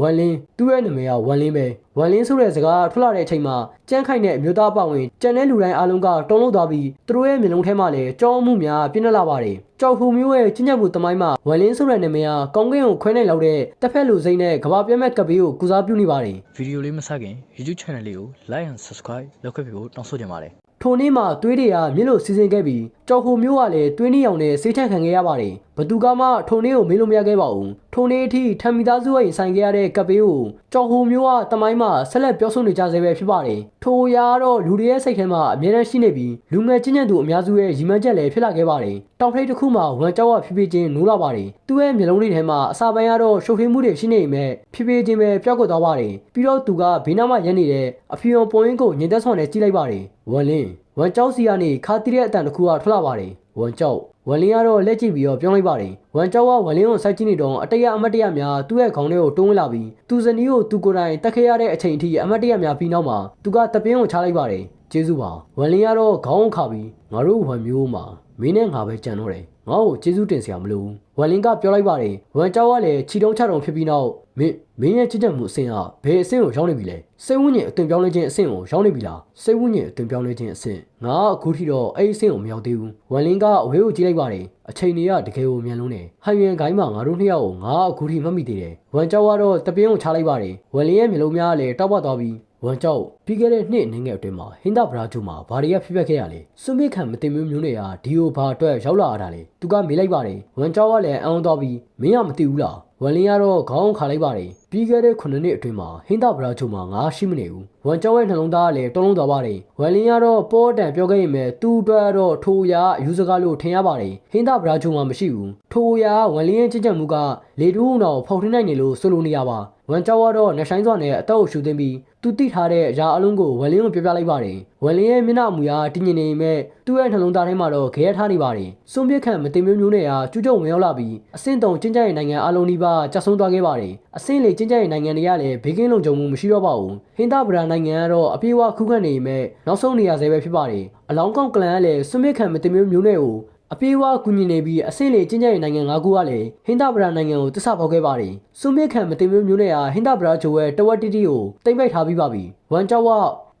ဝန်လင်းသူ့ရဲ့နာမည်ကဝန်လင်းပဲဝန်လင်းဆိုတဲ့စကားထွက်လာတဲ့အချိန်မှာကြမ်းခိုင်တဲ့အမျိုးသားအပဝင်ကြံတဲ့လူတိုင်းအားလုံးကတုံ့လုံးသွားပြီးသူတို့ရဲ့မျက်လုံးထဲမှာလည်းကြောက်မှုများပြင်းထန်လာပါတယ်ကြောက်ဟူမျိုးရဲ့ကျဉ်းညက်မှုတမိုင်းမှာဝန်လင်းဆိုတဲ့နာမည်ကကောင်းကင်ကိုခွဲနိုင်လောက်တဲ့တစ်ဖက်လူစိမ့်နဲ့ကဘာပြတ်မဲ့ကပ်ဘေးကိုကုစားပြုနေပါတယ်ဗီဒီယိုလေးမဆက်ခင် YouTube channel လေးကို like and subscribe လုပ်ခဲ့ပြီးဖို့တောင်းဆိုချင်ပါတယ်ထိုနေ့မှာသွေးတွေကမြင့်လို့စီစဉ်ခဲ့ပြီးကြောက်ဟိုမျိုးကလည်းသွေးနှီးအောင်နဲ့ဆေးချခံခဲ့ရပါတယ် ဘသူကမှထိုနေ့ကိုမေးလို့မရခဲ့ပါဘူးထိုနေ့အထိထံမီသားစုရဲ့ဆိုင်ခဲ့ရတဲ့ကပ်ပေးကိုကြောက်ဟိုမျိုးကတမိုင်းမှာဆက်လက်ပြောဆိုနေကြဆဲပဲဖြစ်ပါတယ်ထိုအရာကတော့လူတွေရဲ့စိတ်ထဲမှာအမြဲတမ်းရှိနေပြီးလူငယ်ချင်းညံ့သူအများစုရဲ့ရီမှန်းချက်လည်းဖြစ်လာခဲ့ပါတယ်တောင်ထိပ်တစ်ခုမှာဝန်ကြောက်ကဖြည်းဖြည်းချင်းနိုးလာပါတယ်သူ့ရဲ့မျက်လုံးတွေထဲမှာအစာပိုင်းကတော့ရှုပ်ထွေးမှုတွေရှိနေပေမဲ့ဖြည်းဖြည်းချင်းပဲပျောက်ကွယ်သွားပါတယ်ပြီးတော့သူကဘေးနားမှာရပ်နေတဲ့အဖီယွန်ပုံရင်းကိုညင်သက်ဆောင်နဲ့ကြည့်လိုက်ပါတယ်ဝန်လင်း ဝမ်ကျောက်စီကနေခါတီးတဲ့အတန်တစ်ခုကထွက်လာပါတယ်ဝမ်ကျောက်ဝမ်လင်းကတော့လက်ကြည့်ပြီးတော့ပြောလိုက်ပါတယ်ဝမ်ကျောက်ကဝမ်လင်းကိုစိုက်ကြည့်နေတော့အတရအမတ်တရများသူ့ရဲ့ခေါင်းထဲကိုတွန်းဝင်လာပြီးသူဇနီးကိုသူကိုယ်တိုင်တက်ခဲ့ရတဲ့အချိန်အထိအမတ်တရများပြီးနောက်မှာသူကတပင်းကိုချလိုက်ပါတယ်ကျေးဇူးပါဝမ်လင်းကတော့ခေါင်းကိုခါပြီးငါတို့ဝမ်မျိုးမှာမင်းနဲ့ငါပဲကြံတော့တယ် ငါ့ကိုကျေးဇူးတင်စရာမလိုဘူးဝမ်လင်းကပြောလိုက်ပါတယ်ဝမ်ကျောက်ကလည်းခြိတုံးချတုံဖြစ်ပြီးနောက်မင်းမင်းရဲ့ချစ်ချက်မှုအဆင့်ကဘယ်အဆင့်ကိုရောက်နေပြီလဲစိတ်ဝိညာဉ်အသွင်ပြောင်းလဲခြင်းအဆင့်ကိုရောက်နေပြီလားစိတ်ဝိညာဉ်အသွင်ပြောင်းလဲခြင်းအဆင့်ငါကအခုထိတော့အဲ့ဒီအဆင့်ကိုမရောက်သေးဘူးဝမ်လင်းကအဝေးကိုကြည့်လိုက်ပါတယ်အချိန်တွေကတကယ်ကိုမြန်လုံးတယ်ဟန်ယန်ဂိုင်းမှာငါတို့နှစ်ယောက်ကိုငါကအခုထိမှတ်မိသေးတယ်ဝမ်ကျောက်ကတော့တပင်းကိုချလိုက်ပါတယ်ဝမ်လင်းရဲ့မျိုးလုံးများကလည်းတောက်ပသွားပြီး ဝမ်ကျောက်ပြီးခဲ့တဲ့နှစ်အနေငယ်အတွင်းမှာဟင်းသာဗရာဂျူမှာဘာတွေကဖြစ်ပျက်ခဲ့ရလဲစွန့်ပစ်ခံမတင်မျိုးမျိုးတွေကဒီယိုဘာအတွက်ရောက်လာရတာလေသူကမေးလိုက်ပါတယ်ဝမ်ကျောက်ကလည်းအံ့ဩသွားပြီးမင်းကမသိဘူးလားဝမ်လင်းကတော့ခေါင်းခါလိုက်ပါတယ်ပြီးခဲ့တဲ့9နှစ်အတွင်းမှာဟင်းသာဗရာဂျူမှာငါရှိမနေဘူးဝမ်ကျောက်ရဲ့နှလုံးသားကလည်းတုံးလုံးသွားပါတယ်ဝမ်လင်းကတော့ပေါ်တန်ပြောခဲ့ရင်ပဲသူ့အတွက်တော့ထိုအရာအယူစကားလို့ထင်ရပါတယ်ဟင်းသာဗရာဂျူမှာမရှိဘူးထိုအရာဝမ်လင်းရဲ့ချစ်ချက်မှုကလေတူးအောင်တော့ဖောက်ထွင်းနိုင်နေလို့ဆိုလိုနေရပါ ဝမ်ကျောက်ကတော့နှဆိုင်စွာနဲ့အတော့ကိုရှူသွင်းပြီးသူတိထားတဲ့အရာအလုံးကိုဝမ်လင်းကိုပြောပြလိုက်ပါတယ်ဝမ်လင်းရဲ့မျက်နှာမူရာတည်ငြိမ်နေပေမဲ့သူ့ရဲ့နှလုံးသားထဲမှာတော့ခဲရထားနေပါတယ်စွန့်ပစ်ခံမတင်မျိုးမျိုးနဲ့ဟာကျူးကျော်ဝင်ရောက်လာပြီးအဆင့်တုံကျင်းကျရဲ့နိုင်ငံအလုံးဒီပါကြဆုံသွားခဲ့ပါတယ်အဆင့်လေကျင်းကျရဲ့နိုင်ငံတွေကလည်းဘေးကင်းလုံခြုံမှုမရှိတော့ပါဘူးဟင်္သာဗရာနိုင်ငံကတော့အပြေးအဝခုခံနေပေမဲ့နောက်ဆုံးနေရာဆဲပဲဖြစ်ပါတယ်အလောင်းကောင်းကလန်ကလည်းစွန့်ပစ်ခံမတင်မျိုးမျိုးနဲ့ကို အပြေးအဝကူညီနေပြီးအဆင့်လေကျင်းကျရဲ့နိုင်ငံ၅ခုကလည်းဟင်္သာဗရာနိုင်ငံကိုတစ္ဆပေါက်ခဲ့ပါတယ်စွန့်ပစ်ခံမတင်မျိုးမျိုးနဲ့ဟာဟင်္သာဗရာဂျိုရဲ့တဝက်တီတီကိုတိမ့်ပိုက်ထားပြီးပါပြီဝမ်ကျောက်က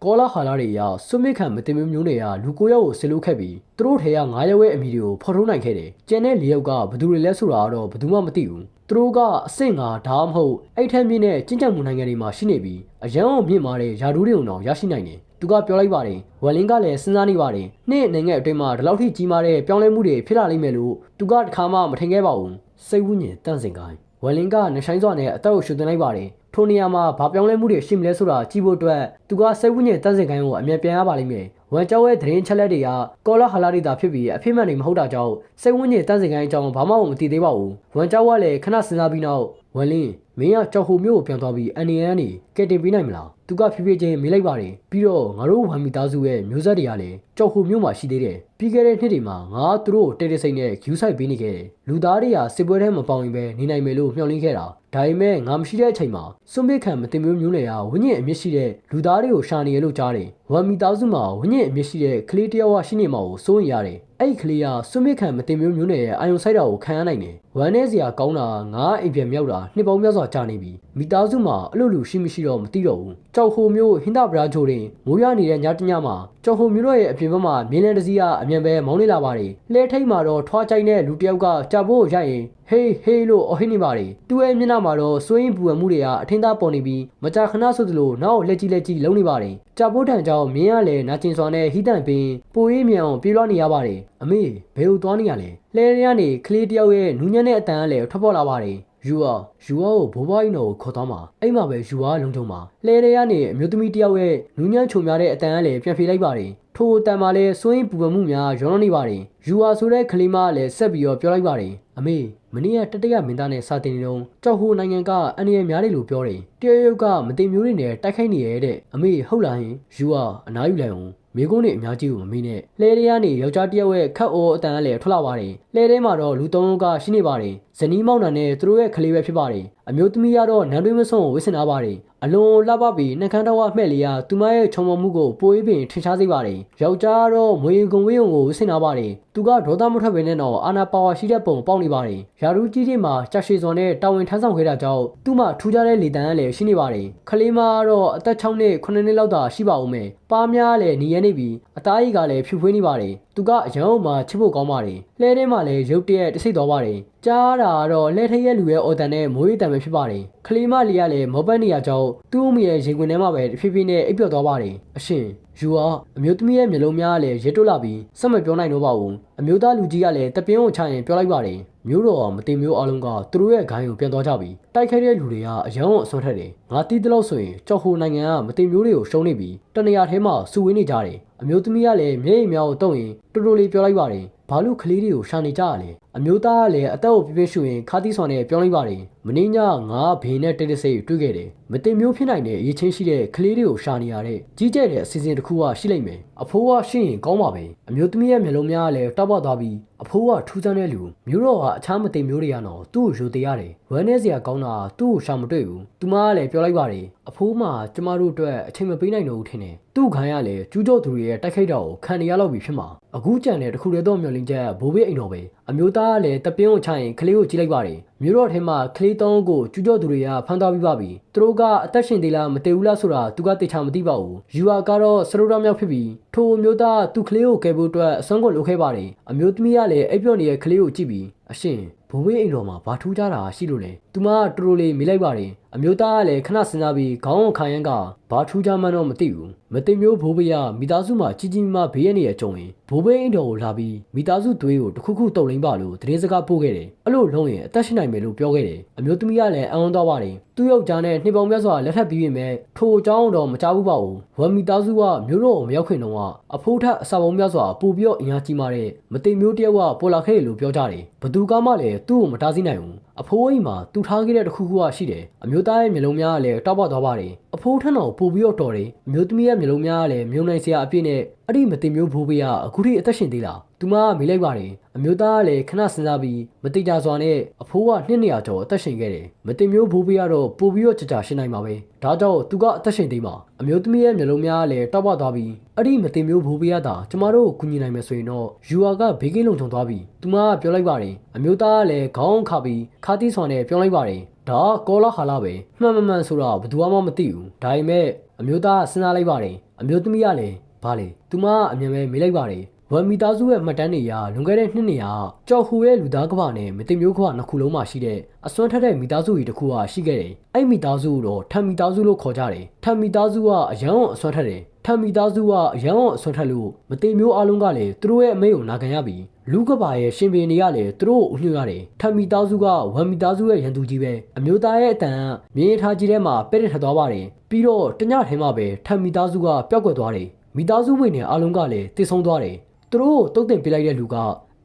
ကောလာဟာလာတွေအရစွမစ်ခံမတင်မျိုးမျိုးတွေကလူကိုယောက်ကိုဆစ်လို့ခဲ့ပြီးသူတို့ထဲက9ယောက်ရဲ့အမိတွေကိုဖော်ထုတ်နိုင်ခဲ့တယ်။ကျန်တဲ့4ယောက်ကဘယ်သူတွေလဲဆိုတာကတော့ဘယ်သူမှမသိဘူး။သူတို့ကအဆင့်5ဒါမှမဟုတ်အဲ့ထက်မြင့်တဲ့ကျင့်ကြံမှုနိုင်ငံတွေမှာရှိနေပြီးအရန်အောင်မြင့်မားတဲ့ယာဒူးတွေကိုတော့ရရှိနိုင်တယ်။သူကပြောလိုက်ပါတယ်ဝယ်လင်းကလည်းစဉ်းစားနေပါတယ်နေ့နိုင်ငံအတွင်းမှာဒီလောက်ထိကြီးမားတဲ့ပြောင်းလဲမှုတွေဖြစ်လာလိမ့်မယ်လို့သူကတခါမှမထင်ခဲ့ပါဘူးစိတ်ဝိညာဉ်တန့်စင်ကိုင်းဝယ်လင်းကနှဆိုင်စွာနဲ့အသက်ကိုရှူသွင်းလိုက်ပါတယ်ထိုနေရာမှာဘာပြောင်းလဲမှုတွေရှိမလဲဆိုတာကြည့်ဖို့အတွက်သူကစိတ်ဝိညာဉ်တန့်စင်ကိုင်းကိုအမြဲပြန်ရပါလိမ့်မယ် ဝမ်ကျောင်းရဲ့သတင်းချက်လက်တွေကကောလာဟာလာတွေသာဖြစ်ပြီးအဖြစ်မှန်တွေမဟုတ်တာကြောင့်စိတ်ဝိညာဉ်တန့်စင်ကိုင်းအကြောင်းဘာမှမသိသေးပါဘူးဝမ်ကျောင်းကလည်းခဏစဉ်းစားပြီးနောက်ဝမ်လင်းမင်းကကြောက်ဟိုမျိုးကိုပြန်သွားပြီးအန်နီယန်နေကဲတင်ပေးနိုင်မလားသူကဖြည်းဖြည်းချင်းမေးလိုက်ပါတယ်ပြီးတော့ငါတို့ဝမ်မီသားစုရဲ့မျိုးဆက်တွေကလည်းကြောက်ဟိုမျိုးမှာရှိသေးတယ်ပြီးခဲ့တဲ့နှစ်တွေမှာငါသူတို့ကိုတေးတေးစိတ်နဲ့ဂယူးဆိုင်ပေးနေခဲ့တယ်လူသားတွေကစစ်ပွဲထဲမပေါင်ရင်ပဲနေနိုင်မယ်လို့မျှော်လင့်ခဲ့တာဒါပေမဲ့ငါမရှိတဲ့အချိန်မှာစွန့်ပစ်ခံမတင်မျိုးမျိုးတွေကဝိညာဉ်အမြင့်ရှိတဲ့လူသားတွေကိုရှာနေရလို့ကြားတယ်ဝမ်မီသားစုမှာဝိညာဉ်အမြင့်ရှိတဲ့ကလေးတစ်ယောက်ရှိနေမှာကိုစိုးရင်ရတယ် အဲ့ဒီကလေးကစွန့်ပစ်ခံမတင်မျိုးမျိုးနဲ့အာယုံဆိုင်တာကိုခံရနိုင်တယ်ဝမ်းနေစရာကောင်းတာငါအိမ်ပြန်မြောက်တာနှစ်ပေါင်းများစွာကြာနေပြီမိသားစုမှာအလို့လူရှိမရှိတော့မသိတော့ဘူးကြောက်ဟိုမျိုးဟင်္ဒဗရာဂျိုတင်မိုးရနေတဲ့ညတညမှာကြောက်ဟိုမျိုးရဲ့အပြင်ဘက်မှာမြင်းလန်းတစည်းကအမြန်ပဲမောင်းနေလာပါတယ်လဲထိတ်မှာတော့ထွားချိုင်းတဲ့လူတစ်ယောက်ကကြာဖို့ရိုက်ရင်ဟေးဟေးလို့အဟိနေပါတယ်သူ့ရဲ့မျက်နှာမှာတော့စွင်းပူဝမှုတွေကအထင်းသားပေါ်နေပြီးမကြာခဏဆိုသလိုနောက်လက်ကြီးလက်ကြီးလုံးနေပါတယ်ကြာဖို့တန်ကြောင်မြင်းရလဲနာကျင်စွာနဲ့ဟိတန်ပင်ပိုအေးမြန်အောင်ပြေးလွှားနေရပါတယ် အမေဘယ်လိုသွားနေရလဲလဲရကနေကလေးတယောက်ရဲ့နူးညံ့တဲ့အတန်ကလည်းထွက်ပေါ်လာပါတယ်ယူအာယူအာကိုဘိုးဘွားကြီးတော်ကိုခေါ်သွားမှာအဲ့မှာပဲယူအာလုံထုံမှာလဲရဲကနေအမျိုးသမီးတယောက်ရဲ့နူးညံ့ချုံများတဲ့အတန်ကလည်းပြန်ဖေးလိုက်ပါတယ်ထိုအတန်မှာလည်းစွင်းပူပမှုများရောနေပါတယ်ယူအာဆိုတဲ့ကလေးမကလည်းဆက်ပြီးတော့ပြောလိုက်ပါတယ်အမေမနေ့ကတတရမင်းသားနဲ့စာတင်နေတော့ကြောက်ဟိုနိုင်ငံကအန်ရယ်များတယ်လို့ပြောတယ်တရရုပ်ကမတင်မျိုးတွေနဲ့တိုက်ခိုက်နေရတဲ့အမေဟုတ်လားဟင်ယူအာအနားယူလိုက်အောင် မိကုန်းနေအများကြီးကိုမမေးနဲ့လဲထဲကနေယောက်ျားတစ်ယောက်ရဲ့ခတ်အော်အတန်ကလည်းထွက်လာပါတယ်လဲထဲမှာတော့လူသုံးယောက်ကရှိနေပါတယ် ဇနီးမောင်နှံနဲ့သူတို့ရဲ့ကလေးပဲဖြစ်ပါတယ်အမျိုးသမီးကတော့နန်းတွင်းမဆုံးကိုဝစ်စင်ထားပါတယ်အလွန်လှပပြီးနှကန်းတော်ကမှဲ့လေးကသူမရဲ့ချုံမမှုကိုပိုးပင်ထင်ရှားစေပါတယ်ယောက်ျားကတော့မွေရင်ကုံဝေးုံကိုဝစ်စင်ထားပါတယ်သူကဒေါသမထွက်ပင်နဲ့တော့အာနာပါဝါရှိတဲ့ပုံပေါက်နေပါတယ်ယာရူကြီးကြီးမှာကြာရှည်စွာနဲ့တာဝန်ထမ်းဆောင်ခဲ့တာကြောင့်သူ့မှာထူးခြားတဲ့လေတံကလည်းရှိနေပါတယ်ကလေးမကတော့အသက်6နှစ်9နှစ်လောက်သာရှိပါဦးမယ်ပါးများလည်းနေရနေပြီးအသားရည်ကလည်းဖြူဖွေးနေပါတယ် သူကအရန်အောင်မှချစ်ဖို့ကောင်းပါတယ်လှဲထဲမှာလည်းရုပ်တရက်တစိတ်သွားပါတယ်ကြားတာကတော့လက်ထက်ရဲ့လူရဲ့အော်တန်နဲ့မိုးရီတန်ပဲဖြစ်ပါတယ် ကလေးမလေးကလည်းမောပတ်နေရကြောင်းသူ့အမိရဲ့ရင်ခွင်ထဲမှာပဲတဖြည်းဖြည်းနဲ့အိပ်ပျော်သွားပါတယ်အရှင်ယူအားအမျိုးသမီးရဲ့မျက်လုံးများကလည်းရဲတွတ်လာပြီးစက်မပြောနိုင်တော့ပါဘူးအမျိုးသားလူကြီးကလည်းတပင်းကိုချရင်ပြောလိုက်ပါတယ်မျိုးတော်ကမတင်မျိုးအလုံးကသူတို့ရဲ့ဂိုင်းကိုပြန်သွားကြပြီတိုက်ခိုက်တဲ့လူတွေကအယံကိုအစွန်းထက်တယ်ငါတီးတလို့ဆိုရင်ကြောက်ဟိုနိုင်ငံကမတင်မျိုးတွေကိုရှုံးနေပြီးတနေရာထဲမှာစုဝေးနေကြတယ်အမျိုးသမီးကလည်းမျက်ရည်များကိုတုံရင်တူတူလေးပြောလိုက်ပါတယ်ဘာလို့ကလေးတွေကိုရှာနေကြရလဲ အမျိုးသားကလည်းအသက်ကိုပြပြရှူရင်ခါသီးဆောင်နဲ့ပြောလိုက်ပါတယ်မင်းညငါဘေးနဲ့တိတ်တဆိတ်တွေ့ခဲ့တယ်မတင်မျိုးဖြစ်နိုင်တဲ့အရေးချင်းရှိတဲ့ကလေးတွေကိုရှာနေရတဲ့ကြီးကျယ်တဲ့အစီအစဉ်တစ်ခုကရှိလိမ့်မယ်အဖိုးကရှိရင်ကောင်းပါပဲအမျိုးသမီးရဲ့မျက်လုံးများကလည်းတောက်ပသွားပြီးအဖိုးကထူးဆန်းတဲ့လူမျိုးတော်ကအခြားမတင်မျိုးတွေကတော့သူ့ကိုယူသေးရတယ်ဝမ်းနေစရာကောင်းတာသူ့ကိုရှာမတွေ့ဘူးသူမကလည်းပြောလိုက်ပါတယ်အဖိုးမှကျမတို့အတွက်အချိန်မပေးနိုင်တော့ဘူးထင်တယ်သူ့ခိုင်းရလေကျူးကျော်သူတွေရဲ့တိုက်ခိုက်တာကိုခံနေရတော့ပြီဖြစ်မှာအခုကြံတဲ့တခုတည်းသောမျောလင်းချက်ဘိုးဘေးအိမ်တော်ပဲအမျိုးသားကလည်းတပင်းကိုချရင်ကလေးကိုကြည့်လိုက်ပါတယ်မျိုးတော်ထဲမှာကလေးတောင်းကိုကျူးကျော်သူတွေကဖမ်းသွားပြီးပါပြီသူတို့ကအသက်ရှင်သေးလားမသေးဘူးလားဆိုတာသူကသိချာမသိပါဘူးယူအာကတော့စရိုးတော်မြောက်ဖြစ်ပြီးထိုအမျိုးသားသူ့ကလေးကိုကယ်ဖို့အတွက်အစွမ်းကုန်လုပ်ခဲ့ပါတယ်အမျိုးသမီးကလည်းအိပ်ပျော်နေတဲ့ကလေးကိုကြည့်ပြီးအရှင်ဘိုးဘေးအိမ်တော်မှာဘာထူးကြတာရှိလို့လဲ သူမကတူတူလေးမိလိုက်ပါတယ်အမျိုးသားကလည်းခဏစဉ်းစားပြီးခေါင်းကိုခံရန်ကဘာထူးကြမှန်းတော့မသိဘူးမသိမျိုးဘိုးဘေးကမိသားစုမှာကြီးကြီးမားမားဘေးရနေရကြုံရင်ဘိုးဘေးအိမ်တော်ကိုလာပြီးမိသားစုသွေးကိုတစ်ခုခုတုံလိမ့်ပါလို့သတင်းစကားပို့ခဲ့တယ်အဲ့လိုလုံးရင်အသက်ရှင်နိုင်မယ်လို့ပြောခဲ့တယ်အမျိုးသမီးကလည်းအံ့ဩသွားပါတယ်သူ့ယောက်ျားနဲ့နှစ်ပေါင်းများစွာလက်ထပ်ပြီးပြင်မဲ့ထိုအကြောင်းတော့မကြားဘူးပါဘူးဝမ်မိသားစုကမျိုးတော်ကိုမရောက်ခင်တော့ကအဖိုးထက်အစာပုံများစွာပို့ပြီးတော့အင်အားကြီးမာတဲ့မသိမျိုးတယောက်ကပေါ်လာခဲ့တယ်လို့ပြောကြတယ်ဘသူကမှလည်းသူ့ကိုမတားဆီးနိုင်ဘူး အဖိုးအိမ်မှာသူထားခဲ့တဲ့တစ်ခုခုကရှိတယ်အမျိုးသားရဲ့မျိုးလုံးများကလည်းတောက်ပသွားပါတယ် အဖိုးထက်တော့ပို့ပြီးတော့တော်တယ်အမျိုးသမီးရဲ့မျိုးလုံးများကလည်းမျိုးနိုင်စရာအပြည့်နဲ့အဲ့ဒီမသိမျိုးဘိုးဘေးကအခုထိအသက်ရှင်သေးလားသူမကမေးလိုက်ပါတယ်အမျိုးသားကလည်းခဏစဉ်းစားပြီးမတိကြစွာနဲ့အဖိုးကနှစ်နေရာကျော်အသက်ရှင်ခဲ့တယ်မသိမျိုးဘိုးဘေးကတော့ပို့ပြီးတော့ကြာကြာရှင်နိုင်မှာပဲဒါကြောင့်သူကအသက်ရှင်သေးမှာအမျိုးသမီးရဲ့မျိုးလုံးများကလည်းတောက်ပသွားပြီးအဲ့ဒီမသိမျိုးဘိုးဘေးကသာကျမတို့ကိုကူညီနိုင်မယ်ဆိုရင်တော့ယူအာကဘေးကင်းလုံခြုံသွားပြီသူမကပြောလိုက်ပါတယ်အမျိုးသားကလည်းခေါင်းခါပြီးခါတီးဆွန်နဲ့ပြောလိုက်ပါတယ် ဒါကကောလာဟာလာပဲမှန်မှန်မှန်ဆိုတော့ဘယ်သူမှမသိဘူးဒါပေမဲ့အမျိုးသားကစဉ်းစားလိုက်ပါတယ်အမျိုးသမီးကလည်းဘာလဲသူမကအမြင်ပဲမေးလိုက်ပါတယ်ဝမ်မီသားစုရဲ့မှတ်တမ်းတွေအရလွန်ခဲ့တဲ့နှစ်နှစ်ရာကြော်ဟူရဲ့လူသားကဘာနဲ့မသိမျိုးကဘာနှစ်ခုလုံးမှာရှိတဲ့အစွမ်းထက်တဲ့မိသားစုကြီးတစ်ခုကရှိခဲ့တယ်။အဲ့မိသားစုကိုတော့ထမ်မိသားစုလို့ခေါ်ကြတယ်။ထမ်မိသားစုကအရန်အောင်အစွမ်းထက်တယ်။ထမ်မိသားစုကအရန်အောင်အစွမ်းထက်လို့မသိမျိုးအလုံးကလည်းသူတို့ရဲ့အမေကိုနာခံရပြီး လူကဘာရဲ့ရှင်ပင်တွေကလည်းသူတို့ကိုဥညွှတ်ရတယ်။ထမ်မိသားစုကဝမ်မိသားစုရဲ့ရန်သူကြီးပဲ။အမျိုးသားရဲ့အတန်ကမြင်းထားကြီးထဲမှာပဲ့ရထသွားပါတယ်။ပြီးတော့တညထဲမှာပဲထမ်မိသားစုကပျောက်ကွယ်သွားတယ်။မိသားစုဝင်တွေအားလုံးကလည်းတည်ဆုံသွားတယ်။သူတို့ကိုတုတ်တင်ပေးလိုက်တဲ့လူက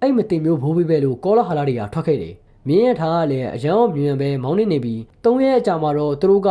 အဲ့မတင်မျိုးဘိုးဘေးပဲလို့ကောလာဟာလာတွေကထွက်ခဲ့တယ်။မြင်းရထားကလည်းအရန်အောင်မြင်ပဲမောင်းနေနေပြီး၃ရက်အကြာမှာတော့သူတို့က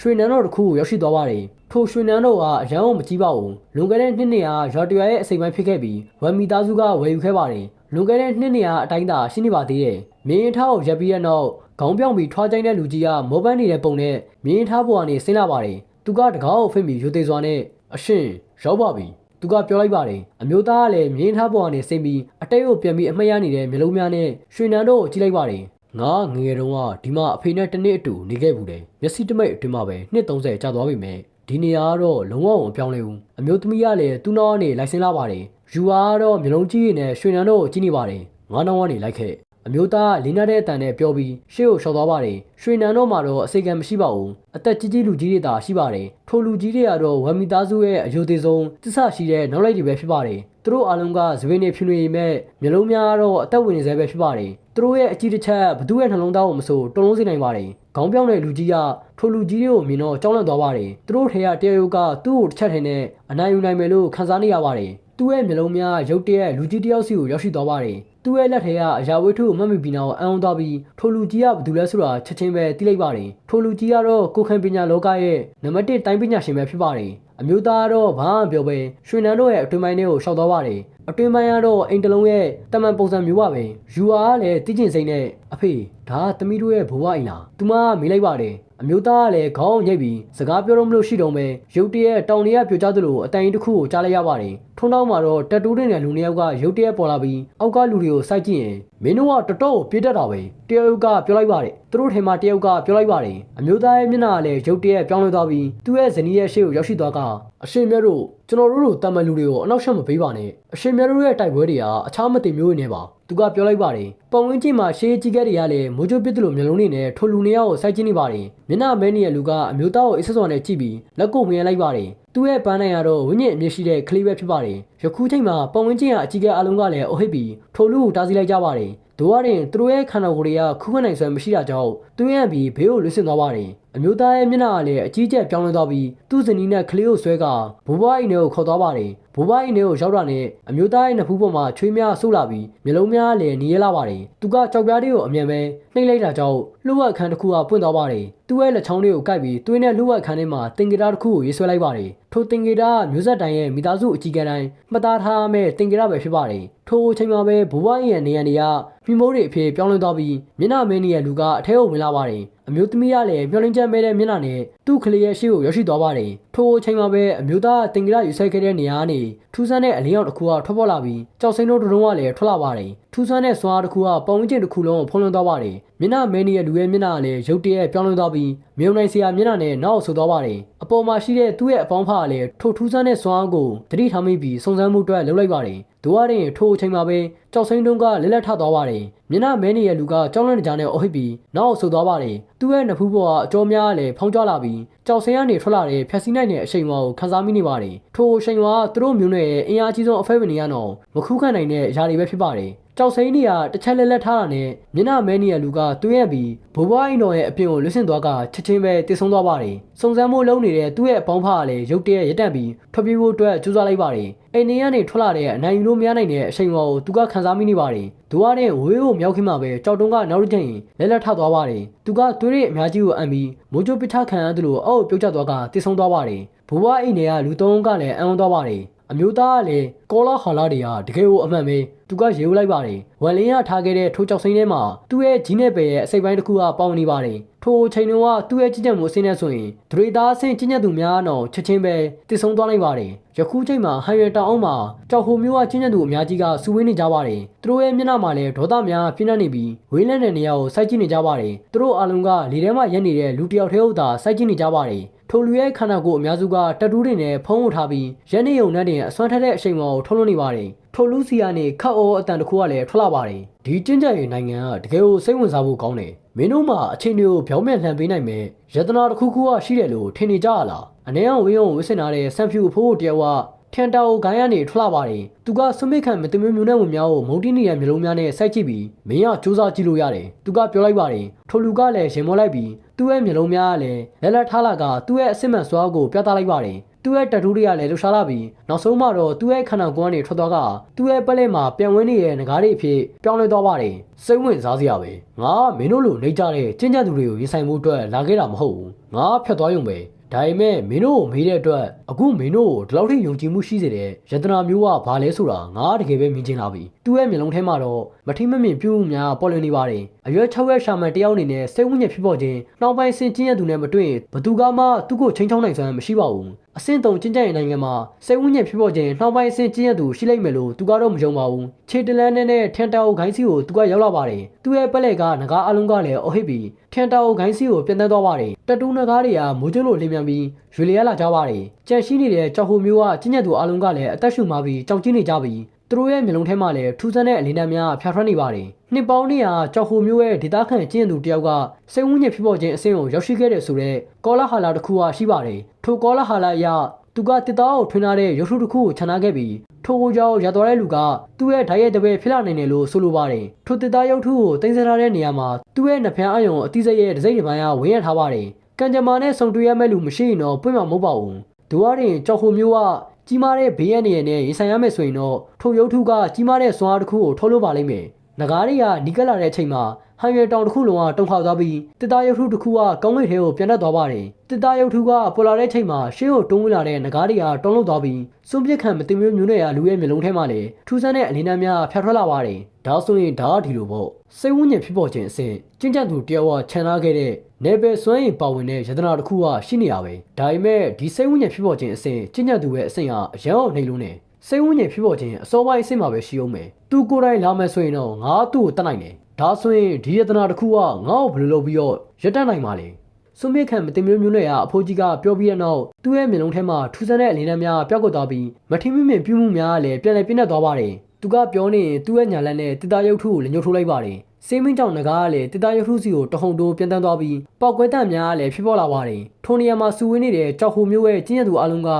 ရွှေနန်းတော်တစ်ခုကိုရောက်ရှိသွားပါတယ်။ထိုရွှေနန်းတော်ကအရန်အောင်မကြီးပါဘူး။လွန်ခဲ့တဲ့နှစ်နှစ်ဟာရွာတရွာရဲ့အစိမ်ပိုင်းဖြစ်ခဲ့ပြီးဝမ်မီသားစုကဝယ်ယူခဲ့ပါတယ်။လွန်ခဲ့တဲ့နှစ်နှစ်ဟာအတိုင်းသာရှိနေပါသေးတယ်။မြင်းရထားကိုရပ်ပြီးတဲ့နောက်ခေါင်းပြောင်ပြီးထွားကျိုင်းတဲ့လူကြီးကမောပန်းနေတဲ့ပုံနဲ့မြင်းရထားပေါ်ကနေဆင်းလာပါတယ်။သူကတကားကိုဖိတ်ပြီးရိုသေစွာနဲ့အရှင်ရောက်ပါပြီ။သူကပြောလိုက်ပါတယ်အမျိုးသားကလည်းမြင်းထားပေါ်ကနေစိမ့်ပြီးအတိတ်ကိုပြန်ပြီးအမှတ်ရနေတဲ့မျိုးလုံးများနဲ့ရွှေနန်းတို့ကိုကြည့်လိုက်ပါတယ် ငါငငယ်တုန်းကဒီမှာအဖေနဲ့တနေ့အတူနေခဲ့ဘူးတယ်မျက်စိတမိတ်အတွင်းမှာပဲနှစ်30ကြာသွားပြီမဲ့ဒီနေရာကတော့လုံးဝမပြောင်းလဲဘူးအမျိုးသမီးကလည်းသူ့နောက်ကနေလိုက်ဆင်းလာပါတယ်ယူအာကတော့မျိုးလုံးကြီးနဲ့ရွှေနန်းတို့ကိုကြည့်နေပါတယ်ငါနောက်ကနေလိုက်ခဲ့အမျိုးသားလင်းတဲ့အတန်နဲ့ပြောပြီးရှေ့ကိုရှောက်သွားပါတယ်ရွှေနန်းတော့မှာတော့အစိကံမရှိပါဘူးအသက်ကြီးကြီးလူကြီးတွေသာရှိပါတယ်ထိုလူကြီးတွေကတော့ဝမ်မီသားစုရဲ့အယုသေးဆုံးတစ္ဆရှိတဲ့နောက်လိုက်တွေပဲဖြစ်ပါတယ် သူတို့အားလုံးကသပင်းတွေဖြူနေမဲ့မျိုးလုံးများကတော့အသက်ဝင်နေစေပဲဖြစ်ပါတယ်သူတို့ရဲ့အကြီးတစ်ချက်ဘသူ့ရဲ့နှလုံးသားကိုမဆိုတုံလုံးစေနိုင်ပါတယ်ခေါင်းပြောင်းတဲ့လူကြီးကထိုလူကြီးတွေကိုမြင်တော့ကြောက်လန့်သွားပါတယ်သူတို့ထဲကတယောက်ကသူ့ကိုတစ်ချက်ထင်းနဲ့အနိုင်ယူနိုင်မယ်လို့ခံစားနေရပါတယ်သူ့ရဲ့မျိုးလုံးများရုတ်တရက်လူကြီးတယောက်စီကိုရောက်ရှိသွားပါတယ်သူ့ရဲ့လက်ထဲကအရာဝတ္ထုကိုမှတ်မိပြီးနောက်အံ့ဩသွားပြီးထိုလူကြီးကဘယ်သူလဲဆိုတာချက်ချင်းပဲသိလိုက်ပါတယ်ထိုလူကြီးကတော့ကိုခံပညာလောကရဲ့နံပါတ်1တိုင်းပညာရှင်ပဲဖြစ်ပါတယ် အမျိုးသားကတော့ဘာမှပြောပဲရွှေနန်းတို့ရဲ့အတွင်းပိုင်းထဲကိုရှောက်သွားပါတယ်အတွင်းပိုင်းကတော့အိမ်တစ်လုံးရဲ့တမန်ပုံစံမျိုးပါပဲယူအားကလည်းတိကျင်စိမ့်နဲ့အဖေဒါကသမီးတို့ရဲ့ဘဝအိမ်လားသူမကမေးလိုက်ပါတယ်အမျိုးသားကလည်းခေါင်းအောင်ညိတ်ပြီးစကားပြောတော့မလို့ရှိတော့မယ်ရုတ်တရက်တောင်တရက်ပြိုကျသလိုအတိုင်တစ်ခုကိုကြားလိုက်ရပါတယ်ထုံတော့မှာတော့တက်တူးတဲ့လူနှစ်ယောက်ကရုတ်တရက်ပေါ်လာပြီးအောက်ကလူတွေကိုစိုက်ကြည့်ရင် မင်းတို့ကတော်တော်ပြေးတတ်တာပဲတယောက်ကပြောလိုက်ပါတယ်သူတို့ထဲမှာတယောက်ကပြောလိုက်ပါတယ်အမျိုးသားရဲ့မျက်နှာကလည်းရုတ်တရက်ပြောင်းလဲသွားပြီးသူ့ရဲ့ဇနီးရဲ့ရှေ့ကိုရောက်ရှိသွားကအရှင်မြတ်တို့ကျွန်တော်တို့တို့တာမန်လူတွေကိုအနောက်ရှက်မပေးပါနဲ့အရှင်မြတ်တို့ရဲ့တိုက်ပွဲတွေကအခြားမတင်မျိုးတွေနဲ့ပါသူကပြောလိုက်ပါတယ်ပုံဝင်းချင်းမှာရှေးကြီးကဲတွေကလည်းမိုးချိုးပစ်တယ်လို့မျိုးလုံးနေနဲ့ထိုလူနှစ်ယောက်ကိုစိုက်ကြည့်နေပါတယ်မျက်နှာမဲနေရဲ့လူကအမျိုးသားကိုအစ်ဆက်စော်နဲ့ကြည့်ပြီးလက်ကိုဝင်လိုက်ပါတယ် သူ့ရဲ့ပန်းနိုင်ရတော့ဝိညာဉ်အမြင့်ရှိတဲ့ကလေးပဲဖြစ်ပါတယ်ယခုချိန်မှာပုံဝင်းချင်းကအကြီးကဲအလုံးကလည်းအုပ်ဟစ်ပြီးထိုလူကိုတားဆီးလိုက်ကြပါတယ်ဒိုရရင်သူတို့ရဲ့ခန္ဓာကိုယ်တွေကခုခွန်းနိုင်ဆွဲမရှိတာကြောင့်တွင်းရပြီးဘေးကိုလွတ်ဆင်သွားပါတယ် အမျိုးသားရဲ့မျက်နှာကလည်းအကြီးကျယ်ပြောင်းလဲသွားပြီးသူ့ဇနီးနဲ့ကလေးကိုဆွဲကဘိုးဘွားအိမ်ထဲကိုခေါ်သွားပါတယ်ဘိုးဘွားအိမ်ထဲကိုရောက်တာနဲ့အမျိုးသားရဲ့နဖူးပေါ်မှာချွေးများဆုပ်လာပြီးမျိုးလုံးများလည်းနီးရလာပါတယ်သူကကြောက်ပြားလေးကိုအမြန်ပဲနှိမ့်လိုက်တာကြောင့်လှုပ်ဝက်ခန်းတစ်ခုကပွင့်သွားပါတယ်သူ့ရဲ့လက်ချောင်းလေးကိုကိုက်ပြီးတွင်းနဲ့လှုပ်ဝက်ခန်းထဲမှာတင်ကြတာတစ်ခုကိုရေးဆွဲလိုက်ပါတယ်ထိုတင်ကြတာကမျိုးဆက်တိုင်းရဲ့မိသားစုအကြီးကဲတိုင်းမှတ်သားထားရမယ့်တင်ကြတာပဲဖြစ်ပါတယ်ထိုအချိန်မှာပဲဘိုးဘွားရဲ့နေရန်တွေကမိမိုးတွေအဖြစ်ပြောင်းလဲသွားပြီးမျက်နှာမင်းကြီးရဲ့လူကအထဲကိုဝင်လာပါတယ် အမျိုးသမီးကလည်းမျောလင်းချက်မဲတဲ့မျက်နှာနဲ့သူ့ကလေးရဲ့ရှေ့ကိုရောက်ရှိသွားပါတယ်ထိုအချိန်မှာပဲအမျိုးသားတင်ကြတာယူဆိုင်ခဲ့တဲ့နေရာကနေထူးဆန်းတဲ့အလင်းရောက်တစ်ခုကထွက်ပေါ်လာပြီးကြောက်စိမ့်တို့တုံးကလည်းထွက်လာပါတယ် ထူးဆန်းတဲ့စွာတစ်ခုကပုံဝန်းကျင်တစ်ခုလုံးကိုဖုံးလွှမ်းသွားပါတယ်မျက်နှာမင်းကြီးရဲ့လူရဲ့မျက်နှာကလည်းရုတ်တရက်ပြောင်းလဲသွားပြီးမြုံနိုင်စရာမျက်နှာနဲ့နောက်ဆိုသွားပါတယ်အပေါ်မှာရှိတဲ့သူ့ရဲ့အပေါင်းဖကလည်းထိုထူးဆန်းတဲ့စွာကိုတတိထားမိပြီးစုံစမ်းမှုအတွက်လှုပ်လိုက်ပါတယ်ဒိုရရင်ထိုအချိန်မှာပဲကြောက်စိမ့်တုံးကလက်လက်ထသွားပါတယ်မျက်နှာမဲနေရဲ့လူကကြောက်လန့်ကြတဲ့အော်ဟစ်ပြီးနောက်ဆိုသွားပါတယ်သူ့ရဲ့နဖူးပေါ်ကအကြောများကလည်းဖောင်းကြလာပြီးကြောက်စင်းကနေထွက်လာတဲ့ဖြက်စီးနိုင်တဲ့အချိန်ဝါကိုခန်းစားမိနေပါတယ်ထိုအချိန်ဝါကသူတို့မျိုးနွယ်ရဲ့အင်အားကြီးဆုံးအဖက်ဝင်နေရတော့မခုခံနိုင်တဲ့အရာတွေပဲဖြစ်ပါတယ် ကြောက်စိမ့်နေရတစ်ချက်လက်လက်ထားတာနဲ့မျက်နှာမဲနေရလူကတွင်းရပြီးဘိုးဘွားအိမ်တော်ရဲ့အပြင်ကိုလွတ်ဆင်သွားကချက်ချင်းပဲတည်ဆုံသွားပါတယ်စုံစမ်းမှုလုပ်နေတဲ့သူ့ရဲ့အပေါင်းဖကလည်းရုတ်တရက်ရက်တန့်ပြီးထွက်ပြေးဖို့အတွက်ကြိုးစားလိုက်ပါတယ်အိမ်နေရနေထွက်လာတဲ့အနိုင်ယူလို့မရနိုင်တဲ့အချိန်ဝါကိုသူကခန်းစားမိနေပါတယ်ဒိုရတဲ့ဝေးကိုမြောက်ခင်းမှာပဲကြောက်တုံးကနောက်တစ်ချိန်လက်လက်ထသွားပါတယ်သူကသွေးရည်အများကြီးကိုအံပြီးမိုးချိုးပစ်ထခံရသလိုအောက်ပြုတ်ကျသွားကတည်ဆုံသွားပါတယ်ဘိုးဘွားအိမ်နေကလူသုံးကလည်းအံ့ဩသွားပါတယ်အမျိုးသားကလည်းကောလာဟာလာတွေကတကယ်ကိုအမှန်ပဲ သူကရေဦးလိုက်ပါတယ်ဝမ်လင်းရထားခဲ့တဲ့ထိုးကြောက်စိမ့်ထဲမှာသူ့ရဲ့ဂျီးနဲ့ပဲရဲ့အစိပ်ပိုင်းတစ်ခုကပေါင်နေပါတယ်ထိုအချိန်တုန်းကသူ့ရဲ့ကြီးကြပ်မှုအစင်းနဲ့ဆိုရင်ဒရေသားအဆင့်ကြီးကြပ်သူများတော့ချက်ချင်းပဲတည်ဆုံသွားလိုက်ပါတယ်ယခုချိန်မှာဟန်ရတောင်အောင်မှာကြောက်ဟိုမျိုးကကြီးကြပ်သူအများကြီးကစူဝင်းနေကြပါတယ်သူတို့ရဲ့မျက်နှာမှာလည်းဒေါသများပြင်းနေပြီးဝေးလန့်တဲ့နေရာကိုစိုက်ကြည့်နေကြပါတယ်သူတို့အားလုံးကလေထဲမှာရက်နေတဲ့လူတစ်ယောက်တည်းဟုတ်သာစိုက်ကြည့်နေကြပါတယ် ထိုလူရဲ့ခန္ဓာကိုယ်အများစုကတက်တူးတွေနဲ့ဖုံးဝထားပြီးရက်နေုံနဲ့တင်အစွမ်းထက်တဲ့အချိန်ပေါ်ကိုထုတ်လွှတ်နေပါတယ်ထိုလူစီကနေခတ်အောအတန်တစ်ခုကလည်းထွက်လာပါတယ်ဒီကျင်းကျရဲ့နိုင်ငံကတကယ်ကိုစိတ်ဝင်စားဖို့ကောင်းတယ်မင်းတို့မှအချိန်တွေကိုပြောင်းပြန်လှန်ပေးနိုင်မယ်ယတနာတစ်ခုခုကရှိတယ်လို့ထင်နေကြရလားအနေအောင်ဝင်းအောင်ဝစ်စင်ထားတဲ့ဆန်ဖြူအဖိုးတယောက်ကထန်တာကိုဂိုင်းကနေထွက်လာပါတယ်သူကဆွမိတ်ခံမတမျိုးမျိုးနဲ့ဝင်များကိုမုန်တိနေရမျိုးလုံးများနဲ့စိုက်ကြည့်ပြီးမင်းကစူးစမ်းကြည့်လို့ရတယ်သူကပြောလိုက်ပါတယ်ထိုလူကလည်းရင်မောလိုက်ပြီး သူ့ရဲ့မျိုးလုံးများကလည်းလက်လက်ထားလာကသူ့ရဲ့အစစ်မှန်စွာကိုပြသလိုက်ပါတယ်သူ့ရဲ့တတူးတွေကလည်းလှူရှားလာပြီးနောက်ဆုံးမှတော့သူ့ရဲ့ခန္ဓာကိုယ်ကနေထွက်သွားကသူ့ရဲ့ပလက်မှာပြန်ဝင်းနေတဲ့ငကားတွေအဖြစ်ပြောင်းလဲသွားပါတယ်စိတ်ဝင်စားစရာပဲငါမင်းတို့လိုနေကြတဲ့ကျဉ်းကျပ်သူတွေကိုရင်ဆိုင်မှုအတွက်လာခဲ့တာမဟုတ်ဘူးငါဖြတ်သွားရုံပဲဒါပေမဲ့မင်းတို့ကိုမေးတဲ့အတွက်အခုမင်းတို့ကိုဒီလောက်ထိယုံကြည်မှုရှိစေတဲ့ယတနာမျိုးကဘာလဲဆိုတာငါတကယ်ပဲမြင်ချင်လာပြီသူ့ရဲ့မျက်လုံးထဲမှာတော့ မထိမမြင်ပြုမှုများပေါ်လွင်နေပါတယ်အရွယ်6ရက်ရှာမန်တယောက်အနေနဲ့စိတ်ဝိညာဉ်ဖြစ်ပေါ်ခြင်းနှောင်းပိုင်းစင်ကျင်းရသူနဲ့မတွေ့ရင်ဘသူကမှသူ့ကိုချင်းချောင်းနိုင်စွမ်းမရှိပါဘူးအဆင့်တုံကျင်းကျရဲ့နိုင်ငံမှာစိတ်ဝိညာဉ်ဖြစ်ပေါ်ခြင်းနှောင်းပိုင်းအဆင့်ကျင်းရသူရှိလိမ့်မယ်လို့သူကတော့မယုံပါဘူးခြေတလန်းနဲ့ထန်တာအိုဂိုင်းစီကိုသူကရောက်လာပါတယ်သူ့ရဲ့ပက်လက်ကငကားအလုံးကလည်းအဟစ်ပြီးထန်တာအိုဂိုင်းစီကိုပြန်တန်းသွားပါတယ်တတူးငကားတွေကမိုးကျလို့လင်းပြန်ပြီးရွေလျက်လာကြပါတယ်ကြန့်ရှိနေတဲ့ကြောက်ဟိုမျိုးကကျင်းညက်သူအလုံးကလည်းအသက်ရှူမှပြီးကြောက်ကျင်းနေကြပြီး သူတို့ရဲ့မျိုးလုံးထဲမှာလည်းထူးဆန်းတဲ့အလင်းတန်းများဖျားထွက်နေပါတယ်နှစ်ပေါင်းနေရာကြောက်ဟိုမျိုးရဲ့ဒေတာခန့်ကျင်းသူတယောက်ကစိတ်ဝန်းကျင်ဖြစ်ပေါ်ခြင်းအဆင့်ကိုရောက်ရှိခဲ့တဲ့ဆိုတော့ကောလာဟာလာတစ်ခုဟာရှိပါတယ်ထိုကောလာဟာလာအရသူကတစ်သားကိုထွင်းထားတဲ့ရုပ်ထုတစ်ခုကိုခြံထားခဲ့ပြီးထိုကိုကြောင့်ရသွားတဲ့လူကသူ့ရဲ့ဓာတ်ရိုက်တပည့်ဖြစ်လာနိုင်တယ်လို့ဆိုလိုပါတယ်ထိုတစ်သားရုပ်ထုကိုတင်ဆက်ထားတဲ့နေရာမှာသူ့ရဲ့နှဖျားအယုံအတိစိတ်ရဲ့ဒစိမ့်တစ်ပိုင်းကဝင်းရထားပါတယ်ကံကြမ္မာနဲ့ဆုံတွေ့ရမဲ့လူမရှိရင်တော့ပွင့်မှာမဟုတ်ပါဘူးဒူဝါရင်ကြောက်ဟိုမျိုးက ကြီးမားတဲ့ဘေးရန်နေရနဲ့ရင်ဆိုင်ရမယ်ဆိုရင်တော့ထိုရုပ်ထုကကြီးမားတဲ့စွမ်းအားတစ်ခုကိုထုတ်လို့ပါလိမ့်မယ်နဂါးတွေကနီးကပ်လာတဲ့အချိန်မှာဟန်ရွယ်တောင်တစ်ခုလုံးကတုန်ခါသွားပြီးတစ်သားရုပ်ထုတစ်ခုကကောင်းကင်ထဲကိုပြန်တက်သွားပါတယ်တစ်သားရုပ်ထုကပေါ်လာတဲ့အချိန်မှာရှေ့ကိုတွန်းဝင်လာတဲ့နဂါးတွေကတုံးလုံးသွားပြီးစွန့်ပစ်ခံမတင်မျိုးမျိုးနဲ့ရလူရဲ့မျိုးလုံးထဲမှာလည်းထူးဆန်းတဲ့အလင်းနှမ်းများဖျောက်ထွက်လာပါတယ် ဒါဆိုရင်ဒါကဒီလိုပေါ့စိတ်ဝိညာဉ်ဖြစ်ပေါ်ခြင်းအဆင့်ကျင့်ကြံသူတယောက်ကခြံထားခဲ့တဲ့နေပယ်စွမ်းရည်ပါဝင်တဲ့ယတနာတစ်ခုကရှိနေရပဲဒါပေမဲ့ဒီစိတ်ဝိညာဉ်ဖြစ်ပေါ်ခြင်းအဆင့်ကျင့်ကြံသူရဲ့အဆင့်ကအရန်အောင်နေလို့နဲ့စိတ်ဝိညာဉ်ဖြစ်ပေါ်ခြင်းအစောပိုင်းအဆင့်မှာပဲရှိအောင်မယ်။သူကိုယ်တိုင်လာမယ်ဆိုရင်တော့ငါသူ့ကိုတတ်နိုင်တယ်။ဒါဆိုရင်ဒီယတနာတစ်ခုကငါ့ကိုဘယ်လိုလုပ်ပြီးတော့ရတတ်နိုင်မှာလဲ။စွန်မြင့်ခံမတင်မျိုးမျိုးနဲ့ကအဖိုးကြီးကပြောပြီးတဲ့နောက်သူ့ရဲ့မျက်လုံးထဲမှာထူးဆန်းတဲ့အလင်းနှမ်းများပျောက်ကွယ်သွားပြီးမထီမမြင်ပြုမှုများလည်းပြန်လည်ပြည့်နေသွားပါတယ်။ သူကပြောနေရင်သူ့ရဲ့ညာလက်နဲ့တစ်သားရုပ်ထုကိုလည်းညှို့ထိုးလိုက်ပါတယ်။စေးမင်းကြောင့်ငကားကလည်းတစ်သားရုပ်ထုစီကိုတဟုန်တိုးပြန်တန်းသွားပြီးပောက်ကွဲတံများကလည်းဖြစ်ပေါ်လာပါတယ်။ထိုနေရာမှာစူဝင်းနေတဲ့ကြောက်ဟိုမျိုးရဲ့ကျင်းရသူအလုံးက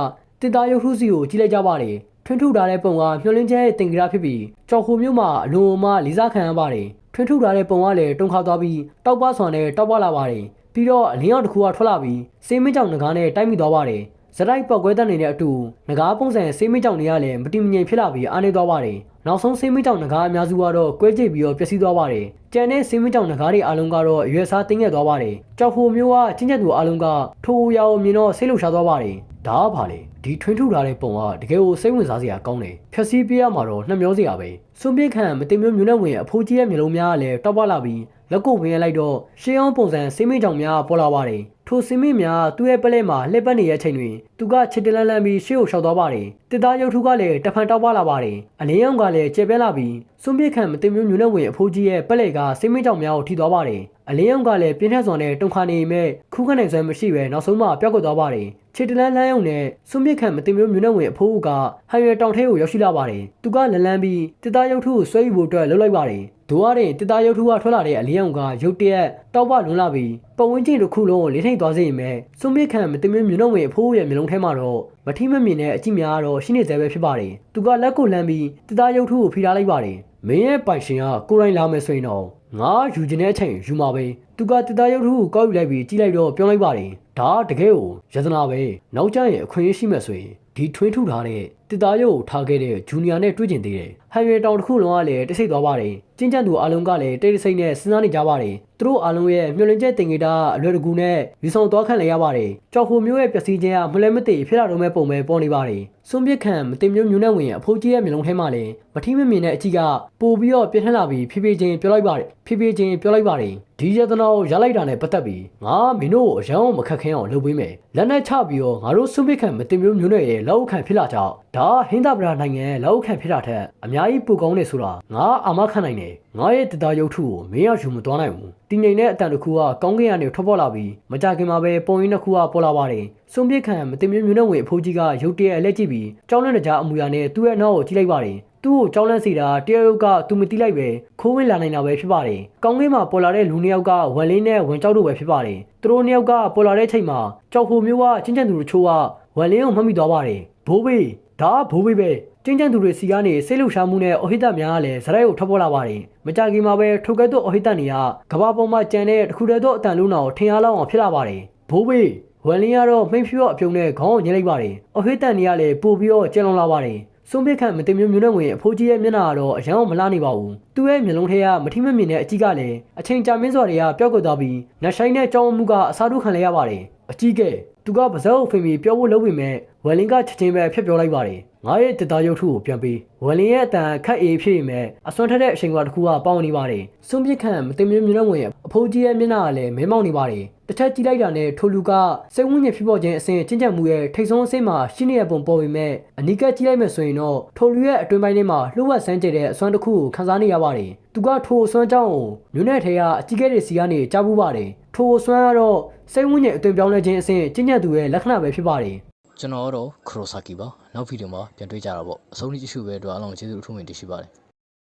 တစ်သားရုပ်ထုစီကိုကြည့်လိုက်ကြပါတယ်။ထွန်းထုထားတဲ့ပုံကမျောလင်းချက်ရဲ့တင်ကြရာဖြစ်ပြီးကြော်ခိုမျိုးမှာအလွန်မှလေးစားခံရပါတယ်ထွန်းထုထားတဲ့ပုံကလည်းတုံခါသွားပြီးတောက်ပဆွန်နဲ့တောက်ပလာပါတယ်ပြီးတော့အလင်းရောက်တစ်ခုကထွက်လာပြီးစေးမင်းကြောင်ငကားနဲ့တိုက်မိသွားပါတယ် ဇရိုက်ပောက်ကွဲတဲ့နေတဲ့အတူငကားပုံစံစေးမင်းကြောင်တွေကလည်းမတိမငြိမ်ဖြစ်လာပြီးအားနေသွားပါတယ်နောက်ဆုံးစေးမင်းကြောင်ငကားအများစုကတော့ကွဲကြိတ်ပြီးတော့ပျက်စီးသွားပါတယ်ကျန်တဲ့စေးမင်းကြောင်ငကားတွေအားလုံးကတော့အရွယ်စားတင်းခဲ့သွားပါတယ်ကြောက်ခိုမျိုးကချင်းချက်သူအားလုံးကထိုးရောင်မြင်တော့ဆိတ်လှုပ်ရှားသွားပါတယ်ဒါကဘာလဲဒီထွင်းထုထားတဲ့ပုံကတကယ်ကိုစိတ်ဝင်စားစရာကောင်းတယ်ဖြက်စီးပြရမှာတော့နှမျောစရာပဲစွန့်ပစ်ခံမတင်မျိုးမျိုးနဲ့ဝင်အဖိုးကြီးရဲ့မျိုးလုံးများကလည်းတောက်ပလာပြီး လက်ကိုဝင်ရလိုက်တော့ရှေးအောင်ပုံစံစိမ့်မိကြောင်များပေါ်လာပါတယ်ထိုစိမ့်မိများသူ့ရဲ့ပလက်မှာလှည့်ပတ်နေတဲ့အချိန်တွင်သူကချစ်တလန်းလန်းပြီးရှေ့ကိုရှောက်သွားပါတယ်တစ်သားရုပ်ထုကလည်းတဖန်တောက်ပလာပါတယ်အလင်းရောင်ကလည်းကျေပြဲလာပြီးစွန့်ပစ်ခံမတင်မျိုးမျိုးနဲ့ဝင်အဖိုးကြီးရဲ့ပလက်ကစိမ့်မိကြောင်များကိုထိသွားပါတယ်အလင်းရောင်ကလည်းပြင်းထန်စွာနဲ့တုန်ခါနေမဲ့ခုခံနိုင်စွမ်းမရှိပဲနောက်ဆုံးမှပျောက်ကွယ်သွားပါတယ်ခြေတလန်းလန်းယုံနဲ့စွန့်ပစ်ခံမတင်မျိုးမျိုးနဲ့ဝင်အဖိုးကဟန်ရွယ်တောင်ထဲကိုရောက်ရှိလာပါတယ်သူကလန်လန်းပြီးတစ်သားရုပ်ထုကိုဆွဲယူဖို့အတွက်လှုပ်လိုက်ပါတယ် ဒိုရတဲ့တစ်သားရုပ်ထုကထွက်လာတဲ့အလင်းရောင်ကရုတ်တရက်တောက်ပလွန်လာပြီးပတ်ဝန်းကျင်တစ်ခုလုံးကိုလေးထိန်သွားစေရင်ပဲစွန့်ပစ်ခံမတင်မျိုးမျိုးနဲ့ဝင်အဖိုးရဲ့မျိုးလုံးထဲမှာတော့မထိမမြင်တဲ့အကြည့်များတော့ရှိနေသေးပဲဖြစ်ပါတယ်သူကလက်ကိုလှမ်းပြီးတစ်သားရုပ်ထုကိုဖိထားလိုက်ပါတယ်မင်းရဲ့ပိုင်ရှင်ကကိုယ်တိုင်လာမယ်ဆိုရင်တော့ငါယူကျင်တဲ့အချိန်ယူမှာပဲသူကတစ်သားရုပ်ထုကိုကောက်ယူလိုက်ပြီးကြည့်လိုက်တော့ပြောလိုက်ပါတယ်ဒါတကယ်ကိုယတနာပဲနောက်ကျရင်အခွင့်အရေးရှိမှဆိုရင်ဒီထွင်းထုထားတဲ့ တစ်သားရုပ်ကိုထားခဲ့တဲ့ဂျူနီယာနဲ့တွေ့ကျင်သေးတယ်ဟန်ရွယ်တောင်တစ်ခုလုံးကလည်းတိတ်ဆိတ်သွားပါတယ်ကျင်းကျန်သူအလုံးကလည်းတိတ်ဆိတ်နဲ့စဉ်းစားနေကြပါတယ်သူတို့အလုံးရဲ့မျှော်လင့်ချက်တင်ကြတာအလွယ်တကူနဲ့ယူဆောင်သွားခံလိုက်ရပါတယ်ကြောက်ခိုမျိုးရဲ့ပျက်စီးခြင်းကမလဲမသိဖြစ်လာတော့မဲ့ပုံပဲပေါ်နေပါတယ် စွန့်ပစ်ခံမတင်မျိုးမျိုးနဲ့ဝင်အဖိုးကြီးရဲ့မျိုးလုံးထဲမှာလည်းမထီးမမြင်တဲ့အကြည့်ကပို့ပြီးတော့ပြင်းထန်လာပြီးဖြည်းဖြည်းချင်းပြောလိုက်ပါတယ်ဖြည်းဖြည်းချင်းပြောလိုက်ပါတယ်ဒီယတနာကိုရလိုက်တာနဲ့ပတ်သက်ပြီးငါမင်းတို့ကိုအရန်အောင်မခက်ခဲအောင်လုပ်ပေးမယ်လက်နဲ့ချပြီးတော့ငါတို့စွန့်ပစ်ခံမတင်မျိုးမျိုးနဲ့ရဲ့လောက်ခံဖြစ်လာကြဒါဟင်းသာပရာနိုင်ငံရဲ့လောက်ခံဖြစ်တာထက်အများကြီးပိုကောင်းနေဆိုတာငါအာမခံနိုင်တယ် ငါရဲ့တသားရုပ်ထုကိုမင်းရယူမသွားနိုင်ဘူးတည်ငြိမ်တဲ့အတန်တစ်ခုကကောင်းကင်ကနေထွက်ပေါ်လာပြီးမကြခင်မှာပဲပုံရင်းတစ်ခုကပေါ်လာပါတယ်စွန့်ပစ်ခံမတင်မျိုးမျိုးနဲ့ဝင်အဖိုးကြီးကရုတ်တရက်အလက်ကြည့်ပြီးကြောင်းလန့်တကြားအမူအရာနဲ့သူ့ရဲ့နောက်ကိုကြည့်လိုက်ပါတယ်သူ့ကိုကြောင်းလန့်စီတာတရရုပ်ကသူမတိလိုက်ပဲခိုးဝင်လာနိုင်တာပဲဖြစ်ပါတယ်။ကောင်းကင်မှာပေါ်လာတဲ့လူနှစ်ယောက်ကဝန်လင်းနဲ့ဝန်ကြောက်တို့ပဲဖြစ်ပါတယ်။သူတို့နှစ်ယောက်ကပေါ်လာတဲ့ချိန်မှာကြောက်ဖို့မျိုးကချင်းချန်သူတို့ချိုးကဝန်လင်းကိုမှတ်မိသွားပါတယ်။ဘိုးဘေးဒါကဘိုးဘေးပဲ ချင်းချန်သူတွေစီကနေစိတ်လှုပ်ရှားမှုနဲ့အဟိတများကလည်းဇရိုက်ကိုထွက်ပေါ်လာပါတယ်။မကြခင်မှာပဲထိုကဲ့သို့အဟိတနေကကဘာပေါ်မှာကြံတဲ့တစ်ခုတည်းသောအတန်လုံးတော်ထင်အားလောက်အောင်ဖြစ်လာပါတယ်။ဘိုးဘေးဝန်လင်းကတော့မိန်ဖြူရောအပြုံနဲ့ခေါင်းကိုညှိလိုက်ပါတယ်။အဟိတန်နေကလည်းပို့ပြီးတော့ကျန်လွန်လာပါတယ်။စွန့်ပစ်ခန့်မတင်မျိုးမျိုးနဲ့ဝင်အဖိုးကြီးရဲ့မျက်နှာကတော့အရန်အောင်မလှနေပါဘူး။သူ့ရဲ့မျက်လုံးထဲကမထိမမြင်တဲ့အကြည့်ကလည်းအချိန်ကြာမင်းစွာတွေကပျောက်ကွယ်သွားပြီးနတ်ဆိုင်နဲ့ကြောင်းမှုကအစားထိုးခံလိုက်ရပါတယ်။ အကြီးကဲသူကပါဇက်ကိုဖိပြီးပြောဖို့လုပ်ပေမဲ့ဝယ်လင်ကချက်ချင်းပဲဖျက်ပြောလိုက်ပါတယ်။ငါရဲ့တသားရုပ်ထုကိုပြန်ပေးဝယ်လင်ရဲ့အတန်ခက်အေးဖြစ်ပေမဲ့အစွမ်းထက်တဲ့အချိန်ကတစ်ခုကပေါင်းနေပါတယ်။စွန့်ပစ်ခန့်မတင်မျိုးမျိုးနဲ့ဝင်အဖိုးကြီးရဲ့မျက်နှာကလည်းမဲမောက်နေပါတယ်။တစ်ချက်ကြည့်လိုက်တာနဲ့ထိုလူကစိတ်ဝန်းကျင်ဖြစ်ပေါ်ခြင်းအစဉ်ချင်းချံမှုရဲ့ထိတ်ဆုံးအဆင့်မှာရှိနေတဲ့ပုံပေါ်ပေမဲ့အနီးကပ်ကြည့်လိုက်မယ်ဆိုရင်တော့ထိုလူရဲ့အတွင်းပိုင်းထဲမှာလှုပ်ဝက်ဆန်းကျတဲ့အစွမ်းတစ်ခုကိုခန်းစားနေရပါတယ်။သူကထိုအစွမ်းကြောင့်မြို့နယ်ထဲကအကြီးကဲတွေစီကနေကြားပူးပါတယ်။ ထိုအစွမ်းကတော့စိတ်ဝန်းကျင်အသွင်ပြောင်းလဲခြင်းအစဉ်ချင်းချံသူရဲ့လက္ခဏာပဲဖြစ်ပါတယ်ကျွန်တော်ကတော့ခရိုဆာကီပါနောက်ဗီဒီယိုမှာပြန်တွေ့ကြတာပေါ့အဆုံးထိကြည့်ရှုပဲအတွက်အားလုံးကျေးဇူးအထူးတင်ရှိပါတယ်